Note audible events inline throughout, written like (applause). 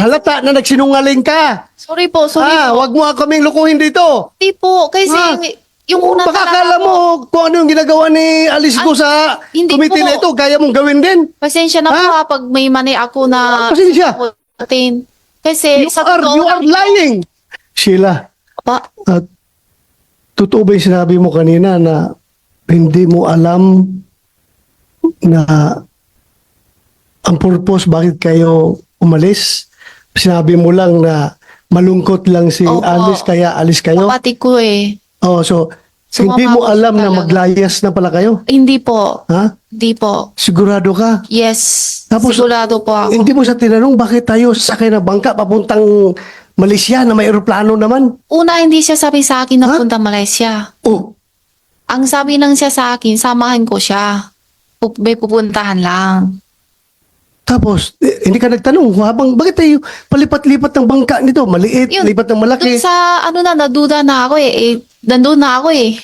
halata na nagsinungaling ka. Sorry po, sorry ah, po. wag mo kaming lukuhin dito. Hindi po, kasi Ah. yung una Baka talaga akala po, mo kung ano yung ginagawa ni Alice ko Ah, sa hindi committee po. na ito, kaya mong gawin din. pasensya na Ah. po ha, pag may mani ako na Pasensya. Atin. Kasi You sa are, totoo you are lang- lying. Sheila, Pa, at totoo ba yung sinabi mo kanina na hindi mo alam na ang purpose bakit kayo umalis? Sinabi mo lang na malungkot lang si Opo. Alice kaya alis kayo? kapatid ko eh. Oh, so Sumama hindi mo alam na talaga. maglayas na pala kayo? Hindi po. Ha? Hindi po. Sigurado ka? Yes. Tapos- sigurado po ako. Hindi mo sa tinanong bakit tayo sakay na bangka papuntang Malaysia na may eroplano naman? Una, hindi siya sabi sa akin na Ha? punta Malaysia. Oh, Ang sabi lang siya sa akin, samahan ko siya. Pup- May pupuntahan lang. Tapos eh, hindi ka nagtanong habang bakit tayo palipat-lipat ng bangka nito? Maliit, Yun, lipat ng malaki. Doon sa, ano na, naduda na ako eh. eh nandun na ako eh.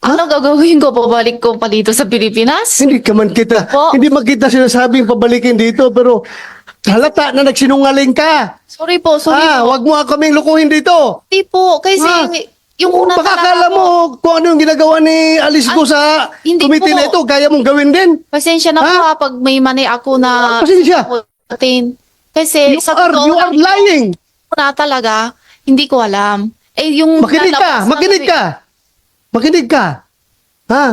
Ano gagawin ko? Pabalik ko pa dito sa Pilipinas? Hindi ka man kita, Opo. hindi man kita sinasabing pabalikin dito pero halata na nagsinungaling ka. Sorry po, sorry ah, po. wag mo kaming lukuhin dito. Hindi po, kasi Ah. Yung una Baka talaga akala po, mo kung ano yung ginagawa ni Alice ko Ah, sa hindi committee po. na ito, kaya mong gawin din. pasensya na Ha? po ha, pag may mani ako na Pasensya. Atin. Kasi You sa are, totoo you are lang lying. na talaga, hindi ko alam. Eh, yung Makinig ka, na- makinig ka. Makinig ka. Ha?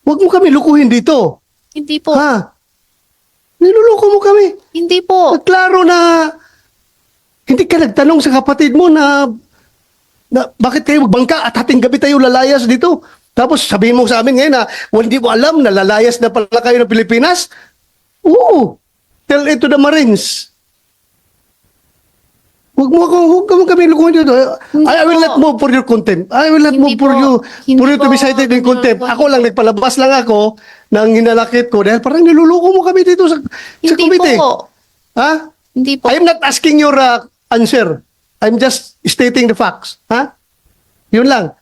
Huwag mo kami lukuhin dito. Hindi po, Ha? Niluluko mo kami. hindi po. Klaro na hindi ka nagtanong sa kapatid mo na, na bakit kayo magbangka at hating gabi tayo lalayas dito. Tapos sabihin mo sa amin ngayon na well, hindi mo alam na lalayas na pala kayo ng Pilipinas. Oo. Tell it to the Marines. Huwag mo ako, huwag mo kami lukuhin dito. Hindi I, I will not move for your contempt. I will not Hindi move for you, Hindi for you to be cited in contempt. Hindi po. Ako lang, nagpalabas lang ako ng hinalakit ko dahil parang niluluko mo kami dito sa, sa Hindi committee. po. Ha? Hindi po. I am not asking your uh, answer. I'm just stating the facts. Ha? Yun lang.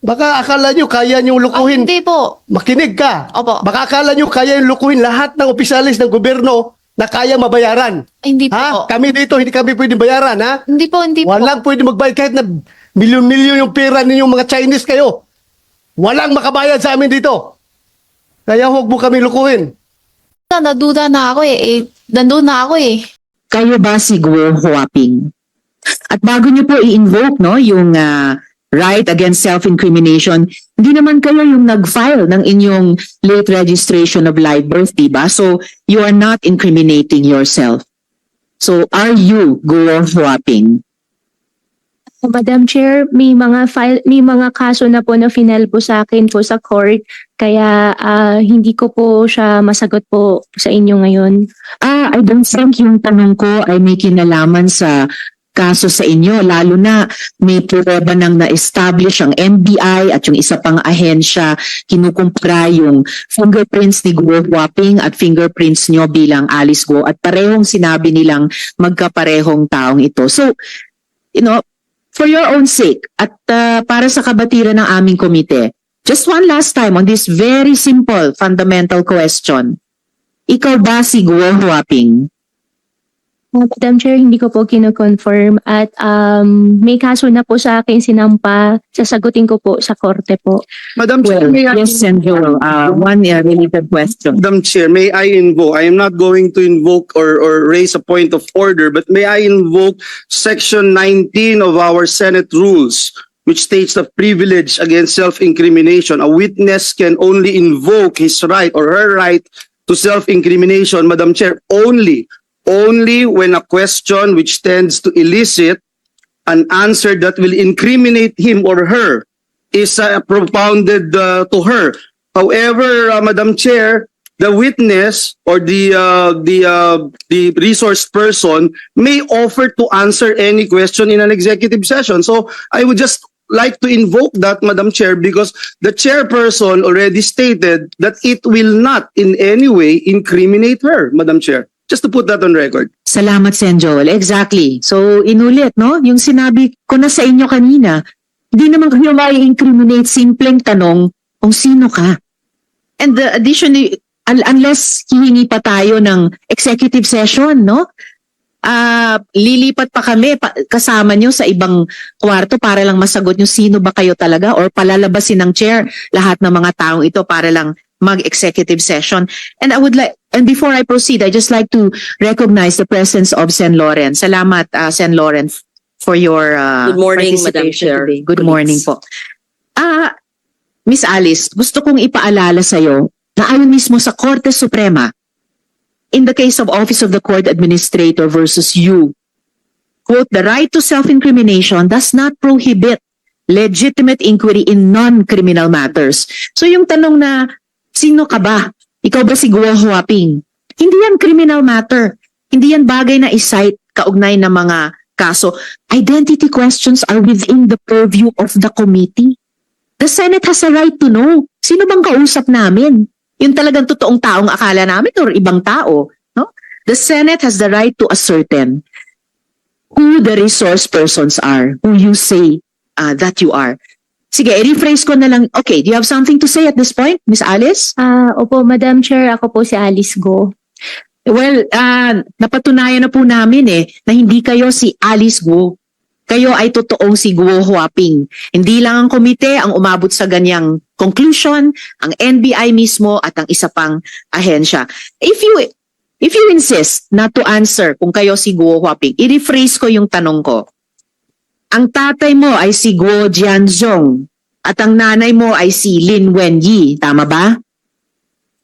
Baka akala nyo kaya nyo Ah, lukuhin. hindi po. Makinig ka. Opo. Baka akala nyo kaya yung lukuhin lahat ng opisyalis ng gobyerno na kaya mabayaran. Hindi Ha? po. Kami dito, hindi kami pwede bayaran, ha? Hindi po, hindi po. Walang pwede magbayad kahit na milyon-milyon yung pera ninyong mga Chinese kayo. Walang makabayad sa amin dito. Kaya huwag mo kami lukuhin. Na, naduda na ako eh. eh nandun na ako eh. kayo ba si Guo Huaping? At bago niyo po i-invoke no, yung ah, right against self-incrimination, hindi naman kayo yung nag-file ng inyong late registration of live birth, diba? So, you are not incriminating yourself. So, are you Guo Huaping? Madam Chair, may mga file, may mga kaso na po na final po sa akin po sa court kaya ah, hindi ko po siya masagot po sa inyo ngayon. Ah, I don't think yung tanong ko ay may kinalaman sa kaso sa inyo, lalo na may prueba nang na-establish ang NBI at yung isa pang ahensya kinukumpara yung fingerprints ni Guo Huaping at fingerprints nyo bilang Alice Guo at parehong sinabi nilang magkaparehong taong ito. So, you know, for your own sake at ah, para sa kabatiran ng aming komite, just one last time on this very simple fundamental question. Ikaw ba si Guo Huaping? Madam Chair, hindi ko po kino-confirm at um, may kaso na po sa akin sinampa. Sasagutin ko po sa korte po. Madam Chair, Well, may I, yes. Uh, one uh, related question. Madam Chair, may I invoke, I am not going to invoke or, or raise a point of order, but may I invoke section 19 of our Senate rules, which states the privilege against self-incrimination. A witness can only invoke his right or her right to self-incrimination, Madam Chair, only, only when a question which tends to elicit an answer that will incriminate him or her is uh, propounded uh, to her. However, uh, Madam Chair, the witness or the uh, the uh, the resource person may offer to answer any question in an executive session. So I would just like to invoke that, Madam Chair, because the chairperson already stated that it will not in any way incriminate her, Madam Chair. Just to put that on record. Salamat, Senjol. Exactly. So, inulit, no? Yung sinabi ko na sa inyo kanina, hindi naman kayo mai-incriminate simpleng tanong kung sino ka. And the additionally, un- unless hihingi pa tayo ng executive session, no? ah, lilipat pa kami pa- kasama nyo sa ibang kwarto para lang masagot nyo sino ba kayo talaga or palalabasin ng chair lahat ng mga taong ito para lang mag-executive session. And I would like, and before I proceed, I just like to recognize the presence of Sen. Loren. Salamat, uh, Sen. Loren, for your uh, Good morning, Madam Chair. today. Good Colleagues. morning po. Ah, Miss Alice, gusto kong ipaalala sa iyo na ayon mismo sa Korte Suprema, in the case of Office of the Court Administrator versus you, quote, the right to self-incrimination does not prohibit legitimate inquiry in non-criminal matters. So yung tanong na, sino ka ba? Ikaw ba si Guo Huaping? Hindi yan criminal matter. Hindi yan bagay na isight kaugnay ng mga kaso. Identity questions are within the purview of the committee. The Senate has a right to know. Sino bang kausap namin? Yung talagang totoong taong akala namin or ibang tao. No? The Senate has the right to ascertain who the resource persons are, who you say uh, that you are. Sige, i-rephrase ko na lang. Okay, do you have something to say at this point, Miss Alice? Ah, opo, Madam Chair, ako po si Alice Go. Well, ah, napatunayan na po namin eh na hindi kayo si Alice Guo. Kayo ay totoong si Guo Huaping. Hindi lang ang komite ang umabot sa ganyang conclusion, ang NBI mismo at ang isa pang ahensya. If you if you insist not to answer kung kayo si Guo Huaping, i-rephrase ko yung tanong ko. Ang tatay mo ay si Guo Jianzhong at ang nanay mo ay si Lin Wenyi, tama ba?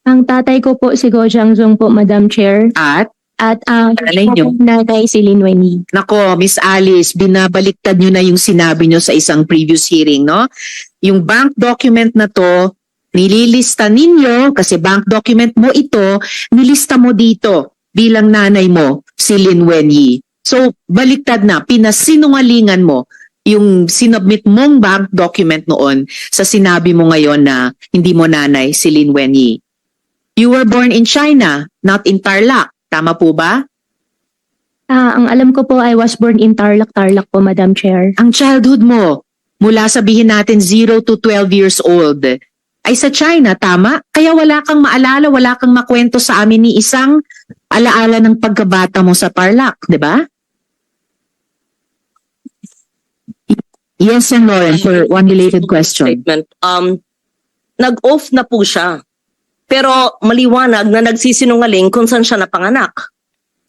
Ang tatay ko po si Go Jiangzong po, Madam Chair. At At ang Nanay niyo? nanay si Lin Wenyi. Nako, Miss Alice, binabaliktad nyo na yung sinabi nyo sa isang previous hearing, no? Yung bank document na to, nililista ninyo, kasi bank document mo ito, nilista mo dito bilang nanay mo, si Lin Wenyi. So, baliktad na, pinasinungalingan mo yung sinubmit mong bank document noon sa sinabi mo ngayon na hindi mo nanay si Lin Wenyi. You were born in China, not in Tarlac. Tama po ba? Ah, ang alam ko po, I was born in Tarlac, Tarlac po, Madam Chair. ang childhood mo, mula sabihin natin 0 to 12 years old, ay sa China, tama? Kaya wala kang maalala, wala kang makwento sa amin ni isang alaala ng pagkabata mo sa Tarlac, di ba? Yes, and Lauren, for one related question. Statement. Um, nag-off na po siya. Pero maliwanag na nagsisinungaling kung saan siya napanganak.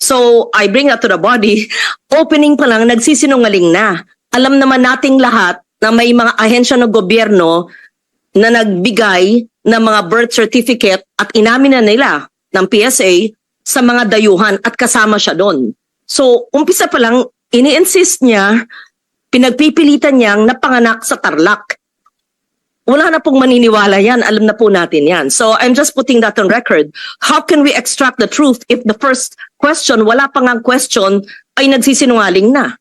So, I bring that to the body. (laughs) Opening pa lang, nagsisinungaling na. Alam naman nating lahat na may mga ahensya ng gobyerno na nagbigay ng mga birth certificate at inamin na nila ng PSA sa mga dayuhan at kasama siya doon. So, umpisa pa lang, ini-insist niya pinagpipilitan niyang napanganak sa Tarlac. Wala na pong maniniwala yan. Alam na po natin yan. So I'm just putting that on record. How can we extract the truth if the first question, wala pa nga question, ay nagsisinungaling na?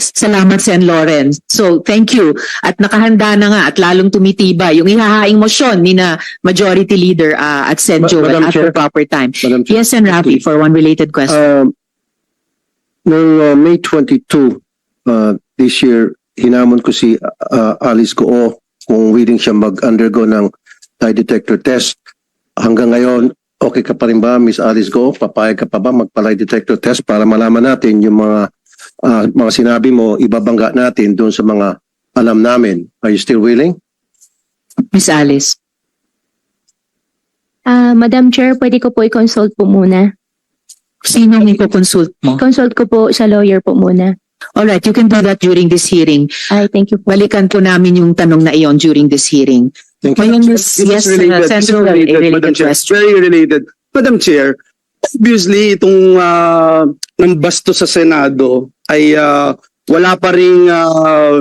Salamat, Sen. Lauren. So, thank you. At nakahanda na nga at lalong tumitiba yung ihahaing motion ni na Majority Leader uh, at Sen. Ma- Joel Madam at the Chair. proper time. Madam Chair. Yes, and Rafi, for one related question. Um, noong uh, May 22 uh, this year, hinamon ko si uh, Alice Goo kung willing siya mag-undergo ng lie detector test. Hanggang ngayon, okay ka pa rin ba, Miss Alice Goo? Papayag ka pa ba magpa-lie detector test para malaman natin yung mga uh, mga sinabi mo, ibabangga natin doon sa mga alam namin. Are you still willing? Miss Alice. Ah, Madam Chair, pwede ko po i-consult po muna. Sino ang consult mo? Consult ko po sa lawyer po muna. Alright, you can do that during this hearing. Ay, thank you. Balikan po namin yung tanong na iyon during this hearing. Thank Ngayon, you. Miss, This yes, is related. uh, This is Senator, a related, related Madam Chair. question. Very related. Madam Chair, obviously itong uh, ng basto sa Senado ay ah, wala pa ring ah,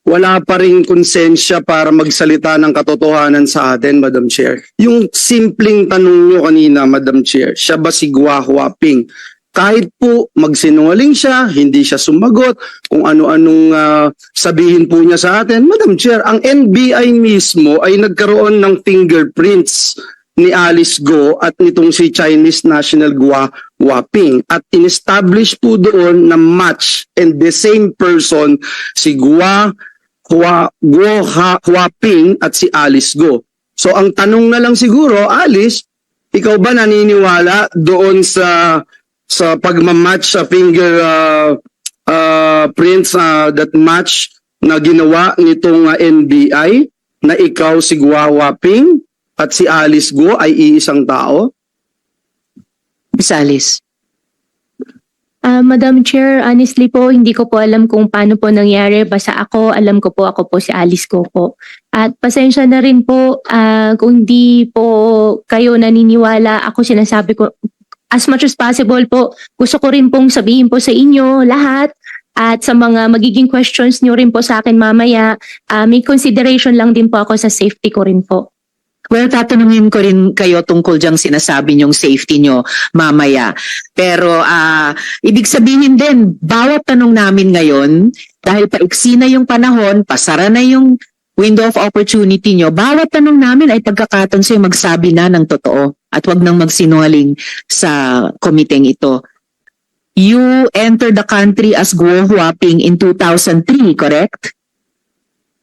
wala pa ring konsensya para magsalita ng katotohanan sa atin, Madam Chair. Yung simpleng tanong nyo kanina, Madam Chair, siya ba si Gua Huaping? Kahit po magsinungaling siya, hindi siya sumagot, kung ano-anong ah, sabihin po niya sa atin. Madam Chair, ang NBI mismo ay nagkaroon ng fingerprints ni Alice Go at nitong si Chinese National Gua Waping at in-establish po doon na match and the same person si Gua Hua, Guo Ha, Huaping at si Alice Go. So ang tanong na lang siguro, Alice, ikaw ba naniniwala doon sa sa pagmamatch sa finger uh, uh, prints uh, that match na ginawa nitong uh, NBI na ikaw si Guawa Ping at si Alice Go ay iisang tao? Miss Alice. Ah, Madam Chair, honestly po, hindi ko po alam kung paano po nangyari. Basta ako, alam ko po, ako po si Alice Coco. At pasensya na rin po ah, kung hindi po kayo naniniwala. Ako sinasabi ko, as much as possible po, gusto ko rin pong sabihin po sa inyo lahat at sa mga magiging questions nyo rin po sa akin mamaya, ah, may consideration lang din po ako sa safety ko rin po. Well, tatanungin ko rin kayo tungkol diyang sinasabi niyong safety niyo mamaya. Pero ah ibig sabihin din, bawat tanong namin ngayon, dahil paiksi na yung panahon, pasara na yung window of opportunity niyo, bawat tanong namin ay pagkakataon sa'yo magsabi na ng totoo at wag nang magsinungaling sa komiteng ito. You entered the country as Guo Huaping in 2003, correct?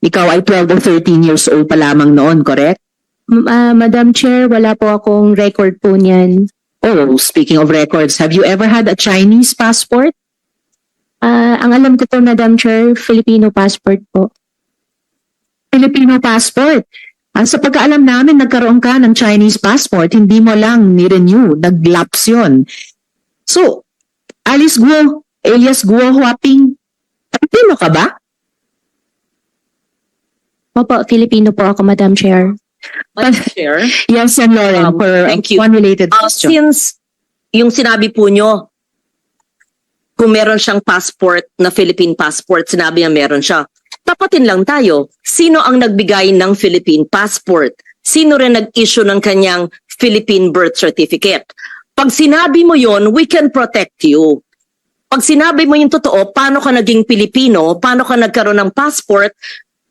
Ikaw ay 12 or 13 years old pa lamang noon, correct? Ah, Madam Chair, wala po akong record po niyan. Oh, speaking of records, have you ever had a Chinese passport? Ah, ang alam ko po, Madam Chair, Filipino passport po. Filipino passport. Ah, sa pagkaalam namin, nagkaroon ka ng Chinese passport, hindi mo lang ni-renew, nag-lapse yun. So, Alice Guo, alias Guo Huaping, Filipino ka ba? Opo, Filipino po ako, Madam Chair. Madam Chair, (laughs) Yes, and Lauren, Um, for thank you. one related uh, question. since yung sinabi po nyo, kung meron siyang passport na Philippine passport, sinabi niya meron siya. Tapatin lang tayo. Sino ang nagbigay ng Philippine passport? Sino rin nag-issue ng kanyang Philippine birth certificate? Pag sinabi mo yon, we can protect you. Pag sinabi mo yung totoo, paano ka naging Pilipino, paano ka nagkaroon ng passport,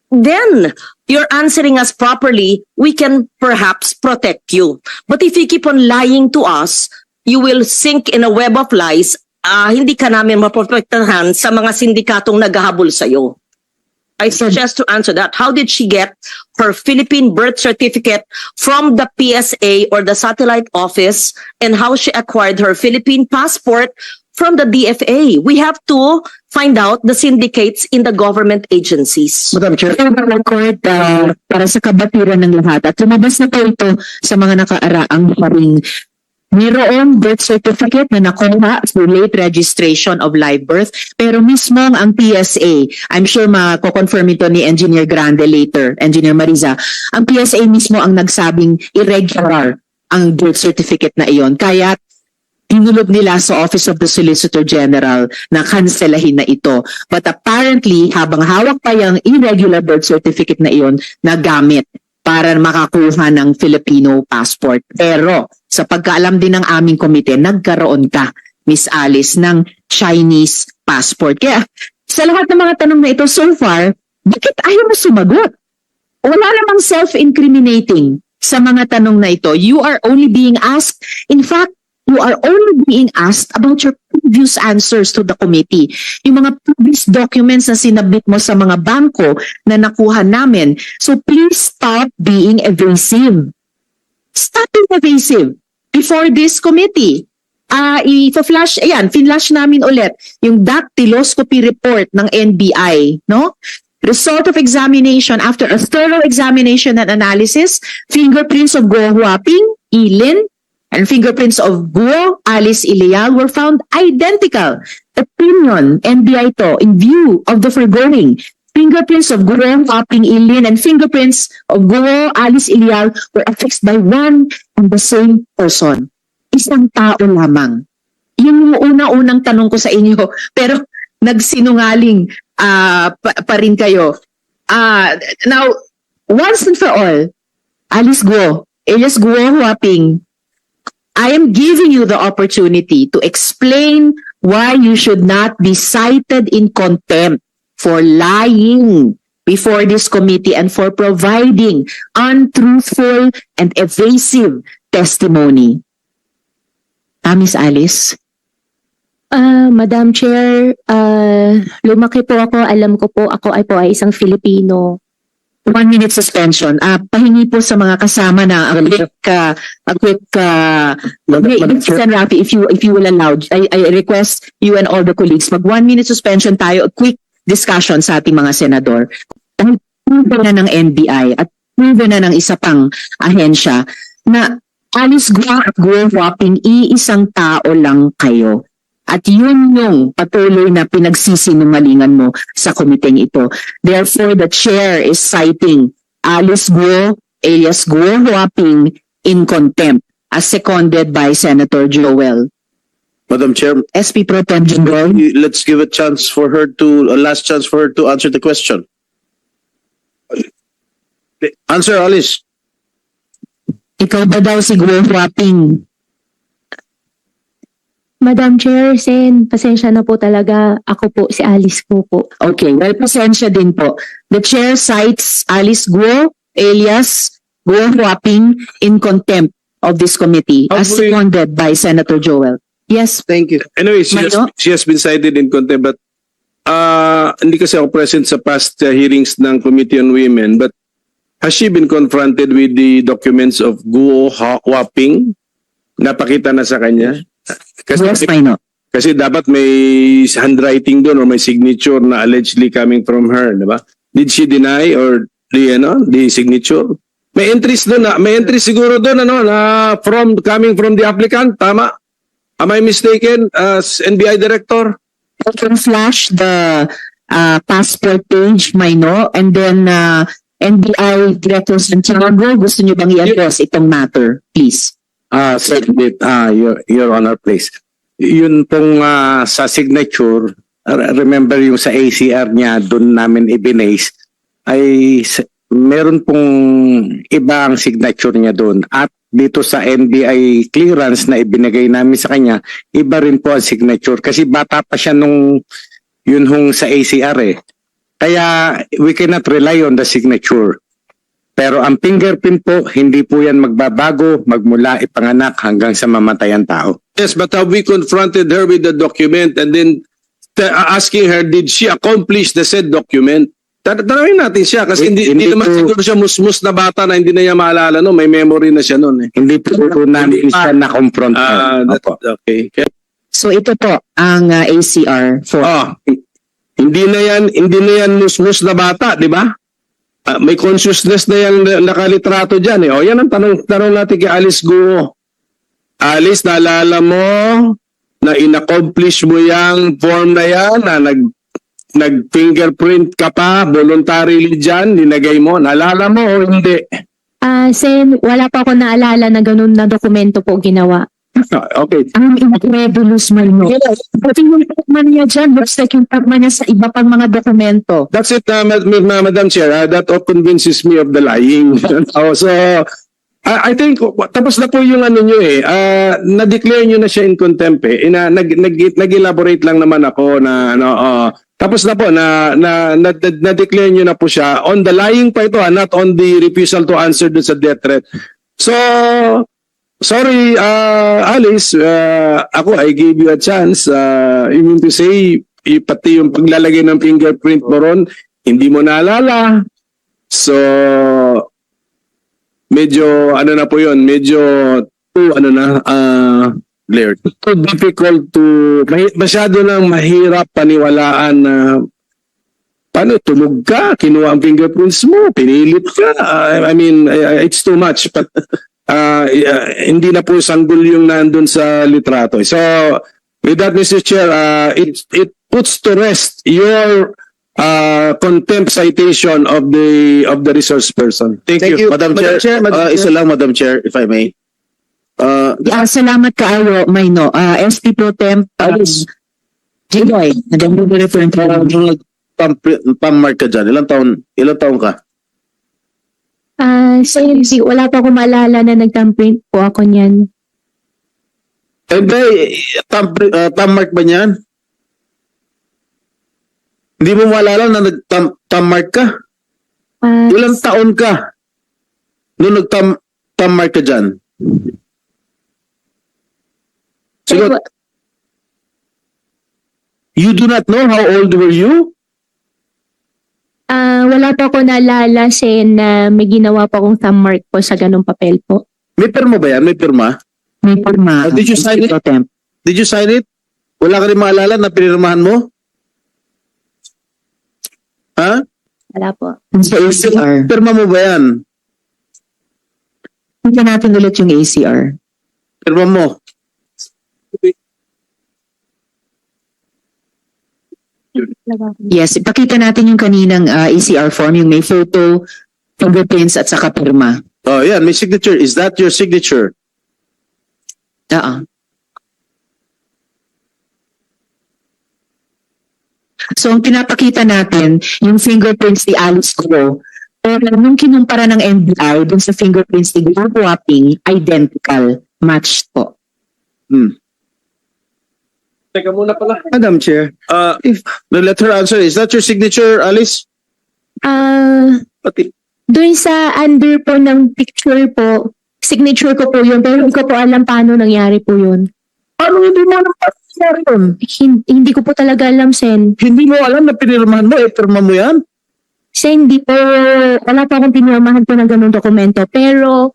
then you're answering us properly, we can perhaps protect you. But if you keep on lying to us, you will sink in a web of lies. Ah, hindi ka namin maprotektahan sa mga sindikatong naghahabol sa'yo. I suggest to answer that. How did she get her Philippine birth certificate from the PSA or the satellite office and how she acquired her Philippine passport from the DFA? We have to find out the syndicates in the government agencies. Madam Chair. The record, uh, para sa kabatiran ng lahat, at lumabas na po ito sa mga nakaaraang paring Mayroong birth certificate na nakuha through late registration of live birth, pero mismo ang PSA, I'm sure mako-confirm ito ni Engineer Grande later, Engineer Mariza, ang PSA mismo ang nagsabing irregular ang birth certificate na iyon. Kaya tinulog nila sa Office of the Solicitor General na kanselahin na ito. But apparently, habang hawak pa yung irregular birth certificate na iyon, nagamit para makakuha ng Filipino passport. Pero sa pagkaalam din ng aming komite, nagkaroon ka, Miss Alice, ng Chinese passport. Kaya sa lahat ng mga tanong na ito so far, bakit ayaw mo sumagot? Wala namang self-incriminating sa mga tanong na ito. You are only being asked, in fact, you are only being asked about your previous answers to the committee. Yung mga previous documents na sinabit mo sa mga bangko na nakuha namin. So please stop being evasive. Stop being evasive before this committee. Ah, i-flash, ayan, finlash namin ulit yung dactyloscopy report ng NBI, no? Result of examination after a thorough examination and analysis, fingerprints of Guo Huaping, Ilin, and fingerprints of Guo, Alice Ilial were found identical. Opinion, NBI to, in view of the foregoing, fingerprints of Guo, Huaping, Ilin, and fingerprints of Guo, Alice Ilial were affixed by one and the same person. Isang tao lamang. Yun yung una-unang tanong ko sa inyo. (laughs) Pero nagsinungaling ah, pa, pa rin kayo. Ah, now, once and for all, Alice Guo, alias Guo Huaping, I am giving you the opportunity to explain why you should not be cited in contempt for lying before this committee and for providing untruthful and evasive testimony. Ah, Miss Alice? Ah, Madam Chair, ah, lumaki po ako, alam ko po ako ay po ay isang Filipino. one minute suspension. Ah, pahingi po sa mga kasama na a quick, uh, a quick, uh, Sen. Rafi, if you, if you will allow, I, I request you and all the colleagues, mag one minute suspension tayo, a quick discussion sa ating mga senador. Dahil proven na ng NBI at proven na ng isa pang ahensya na Alice Guo at Guo Huaping, iisang tao lang kayo. At yun yung patuloy na pinagsisinungalingan mo sa komiteng ito. Therefore, the chair is citing Alice Guo alias Guo Huaping in contempt as seconded by Senator Joel. Madam Chair, SP Pro Tem Jinggoy. let's give a chance for her to, a last chance for her to answer the question. Answer, Alice. Ikaw ba daw si Guo Huaping? Madam Chair, Sen, pasensya na po talaga. Ako po si Alice ko po. Okay, well, pasensya din po. The chair cites Alice Guo alias Guo Huaping in contempt of this committee as seconded by Senator Joel. Yes, Thank you. Anyway, she has, she has been cited in contempt but uh, hindi kasi ako present sa past uh, hearings ng Committee on Women but has she been confronted with the documents of Guo Huaping? Napakita na sa kanya? Kasi, yes, Maino. kasi dapat may handwriting doon or may signature na allegedly coming from her, di ba? Did she deny or the ano, the signature? May entries doon na, may entries siguro doon ano na from coming from the applicant, tama? Am I mistaken as NBI director? You can flash the uh, passport page, Maino, and then uh, NBI Director Santiago, gusto niyo bang i-address itong matter, please? Ah, certainly, ah, your, your honor, please. Yun pong ah, sa signature, r- remember yung sa ACR niya, doon namin ibinase, ay s- meron pong ibang signature niya doon. At dito sa NBI clearance na ibinigay namin sa kanya, iba rin po ang signature. Kasi bata pa siya nung yun hong sa ACR eh. Kaya we cannot rely on the signature. Pero ang fingerprint po, hindi po yan magbabago magmula ipanganak hanggang sa mamatay ang tao. Yes, but have we confronted her with the document and then asking her, did she accomplish the said document? Tan- Tanawin natin siya kasi hindi, hindi, Hindi naman po- siguro siya musmus na bata na hindi na niya maalala no, may memory na siya noon eh. Hindi po namin siya na-confront. Ah, that- okay. Kaya, So ito po ang uh, ACR for ah, hindi na yan, hindi na yan musmus na bata, di ba? Ah, may consciousness na na- nakalitrato dyan eh. O yan ang tanong, tanong natin kay Alice Guo. Alice, naalala mo na inaccomplish mo yung form na yan na nag nag-fingerprint ka pa voluntarily dyan, linagay mo. Naalala mo o hindi? Ah, Sen, wala pa ako naalala na ganun na dokumento po ginawa. okay. ang incredulous man no. Pati yung tagman niya dyan, looks like yung tagman niya sa iba pang mga dokumento. That's it, uh, Ma- Ma- Madam Chair. Uh, that all convinces me of the lying. (laughs) oh, so, I, I think, tapos na po yung ano nyo eh. Uh, na-declare nyo na siya in contempt eh. Ina, nag, nag, nag-elaborate lang naman ako na, ano, uh, tapos na po, na, na, na, na-declare nyo na po siya on the lying pa ito, ah, not on the refusal to answer dun sa death threat. So, sorry, uh, Alice, uh, ako, I gave you a chance. Uh, you mean to say, pati yung paglalagay ng fingerprint mo ron, hindi mo naalala. So, medyo, ano na po yun, medyo, too, ano na, uh, Blair, too difficult to, masyado nang mahirap paniwalaan na, paano, tulog ka, kinuha ang fingerprints mo, pinilit ka, Uh, I mean, uh, it's too much, but, (laughs) uh, uh, hindi na po sanggol yung nandun sa litrato. So, with that, Mr. Chair, uh, it, it puts to rest your uh, contempt citation of the of the resource person. Thank, Thank you, Madam, Chair. Madam Uh, Chair. isa lang, Madam Chair, if I may. Uh, Yeah, salamat kaayo, Mayno. Uh, SP Pro Temp, uh. Jigoy, nandiyan mo ba referring to? parang nung nag-pam-mark ka dyan, ilang taon, ilang taon ka? Ah, Sen, di, wala pa ako maalala na nagtamprint po ako niyan. Hindi, tam, uh, tam-mark ba niyan? Hindi mo maalala na nag-tam-mark ka? Ah, Ilang taon ka? Nung nag-tam-mark ka dyan? Siguro, Sen, you do not know how old were you? ah, wala po ako naalala sen na may ginawa po akong thumb mark po sa ganung papel po. May pirma ba yan? May pirma? May pirma. Oh, did you sign it? Temp. Did you sign it? Wala ka rin maalala na pinirmahan mo? Ha? Wala po. Sa ACR. Pirma mo ba yan? Tingnan natin ulit yung ACR. Pirma mo. Yes, ipakita natin yung kaninang ah, ACR form, yung may photo, fingerprints at saka pirma. Oh, yan. May signature. Is that your signature? Oo. So, ang pinapakita natin, yung fingerprints ni Alice Go, pero nung kinumpara ng NBI dun sa fingerprints ni Glenn Wapping, identical, matched po. Teka muna pala. Madam Chair, uh, if, let her answer. Is that your signature, Alice? Ah, Pati. doon sa under po ng picture po, signature ko po yun, pero hindi ko po alam paano nangyari po yun. Ano hindi mo alam pa nangyari yun? Hin- hindi ko po talaga alam, Sen. Hindi mo alam na pinirmahan mo, eh, pirma mo yan? Sen, hindi po, wala pa akong pinirmahan po ng ganung dokumento, pero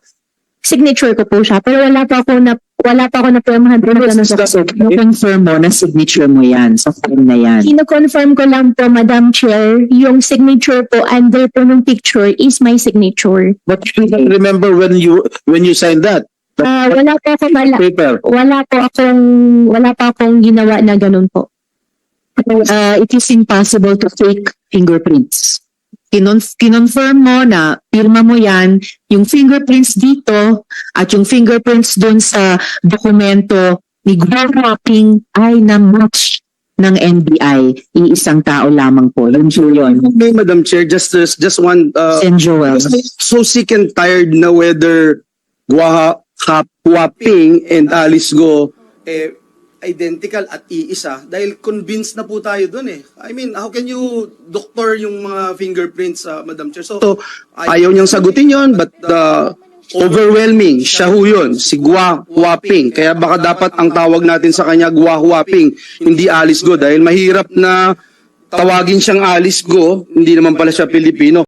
signature ko po siya, pero wala pa ako na, wala pa ako na pirmahan po ng ganung dokumento. Confirm mo na signature mo yan sa form na yan. Kino-confirm ko lang po, Madam Chair, yung signature po under po ng picture is my signature. But you don't remember when you when you signed that Ah, wala po ako mala, paper? wala po akong, wala pa akong ginawa na ganun po. uh, it is impossible to fake fingerprints. Kinon kinonfirm mo na pirma mo yan, yung fingerprints dito at yung fingerprints dun sa dokumento ni Gwen Wapping ay na-match ng NBI. Iisang tao lamang po. Yun po yun. Okay, Madam Chair, just just, just one uh, Sen Joel. so sick and tired na whether Gua Hap and Alice Go eh, identical at iisa dahil convinced na po tayo dun eh. I mean, how can you doctor yung mga fingerprints, uh, Madam Chair? So, ayaw niyang sagutin yon but uh, overwhelming, siya ho yun, si Gua Huaping. Kaya baka dapat ang tawag natin sa kanya Gua Huaping, hindi Alice Go dahil mahirap na tawagin siyang Alice Go, hindi naman pala siya Pilipino.